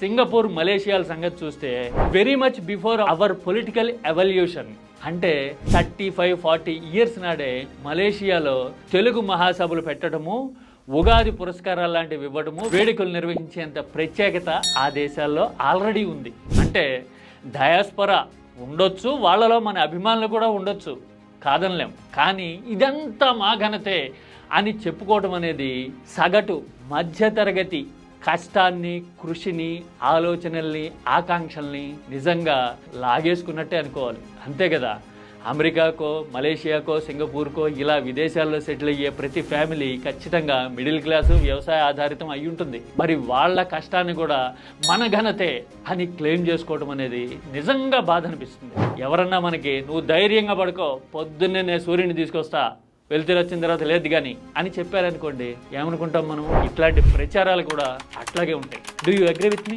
Singapore మలేషియాల సంగతి చూస్తే very much before our political evolution అంటే థర్టీ ఫైవ్ ఫార్టీ ఇయర్స్ నాడే మలేషియాలో తెలుగు మహాసభలు పెట్టడము ఉగాది పురస్కారాలు లాంటివి ఇవ్వడము వేడుకలు నిర్వహించేంత ప్రత్యేకత ఆ దేశాల్లో ఆల్రెడీ ఉంది. అంటే డయాస్పరా ఉండొచ్చు వాళ్ళలో మన అభిమానులు కూడా ఉండొచ్చు కాదనలేం. కానీ ఇదంతా మా ఘనతే అని చెప్పుకోవడం అనేది సగటు మధ్యతరగతి కష్టాన్ని కృషిని ఆలోచనల్ని ఆకాంక్షల్ని నిజంగా లాగేసుకున్నట్టే అనుకోవాలి. అంతే కదా? అమెరికాకో మలేషియాకో సింగపూర్కో ఇలా విదేశాల్లో సెటిల్ అయ్యే ప్రతి ఫ్యామిలీ ఖచ్చితంగా మిడిల్ క్లాసు వ్యవసాయ ఆధారితం అయి ఉంటుంది. మరి వాళ్ళ కష్టాన్ని కూడా మన ఘనతే అని క్లెయిమ్ చేసుకోవడం అనేది నిజంగా బాధ అనిపిస్తుంది. ఎవరన్నా మనకి నువ్వు ధైర్యంగా పడుకో పొద్దున్నే నేను సూర్యుని తీసుకొస్తా వెళ్తురు వచ్చిన తర్వాత లేదు కానీ అని చెప్పారనుకోండి ఏమనుకుంటాం మనం? ఇట్లాంటి ప్రచారాలు కూడా అట్లాగే ఉంటాయి. Do you agree with me